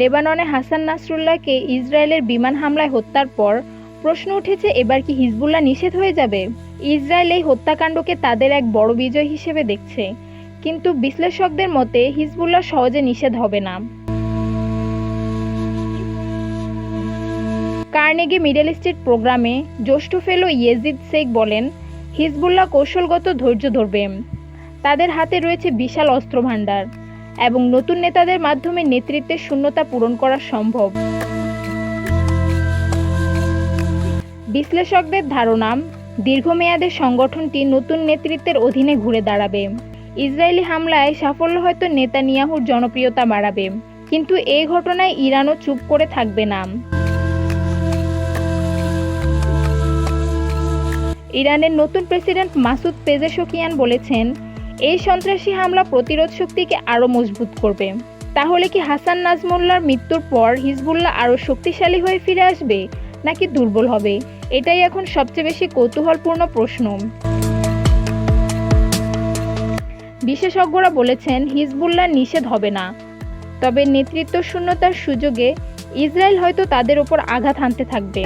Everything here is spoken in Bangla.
লেবাননে হাসান নাসরুল্লাহকে ইসরায়েলের বিমান হামলায় হত্যার পর প্রশ্ন উঠেছে, এবার কি হিজবুল্লাহ নিষেধ হয়ে যাবে? ইসরায়েল এই হত্যাকাণ্ডকে তাদের এক বড় বিজয় হিসেবে দেখছে। কিন্তু বিশ্লেষকদের মতে, হিজবুল্লাহ সহজে নিষেধ হবে না। কার্নেগি মিডল ইস্টের প্রোগ্রামে জ্যেষ্ঠ ফেলো ইয়েজিদ শেখ বলেন, হিজবুল্লাহ কৌশলগত ধৈর্য ধরবে। তাদের হাতে রয়েছে বিশাল অস্ত্রভাণ্ডার এবং নতুন নেতাদের মাধ্যমে নেতৃত্বের শূন্যতা পূরণ করা সম্ভব। বিশ্লেষকদের ধারণা, দীর্ঘমেয়াদে সংগঠনটি নতুন নেতৃত্বের অধীনে ঘুরে দাঁড়াবে। ইসরায়েলি হামলায় সাফল্য হয়তো নেতানিয়াহুর জনপ্রিয়তা বাড়াবে, কিন্তু এই ঘটনায় ইরানও চুপ করে থাকবে না। ইরানের নতুন প্রেসিডেন্ট মাসুদ পেজেশকিয়ান বলেছেন এই সন্ত্রাসী হামলা প্রতিরোধ শক্তিকে আরও মজবুত করবে। তাহলে কি হাসান নাজমুল্লার মৃত্যুর পর হিজবুল্লাহ আরও শক্তিশালী হয়ে ফিরে আসবে, নাকি দুর্বল হবে? এটাই এখন সবচেয়ে বেশি কৌতূহলপূর্ণ প্রশ্ন। বিশেষজ্ঞরা বলেছেন, হিজবুল্লাহ নিষেধ হবে না। তবে নেতৃত্ব শূন্যতার সুযোগে ইসরায়েল হয়তো তাদের ওপর আঘাত হানতে থাকবে।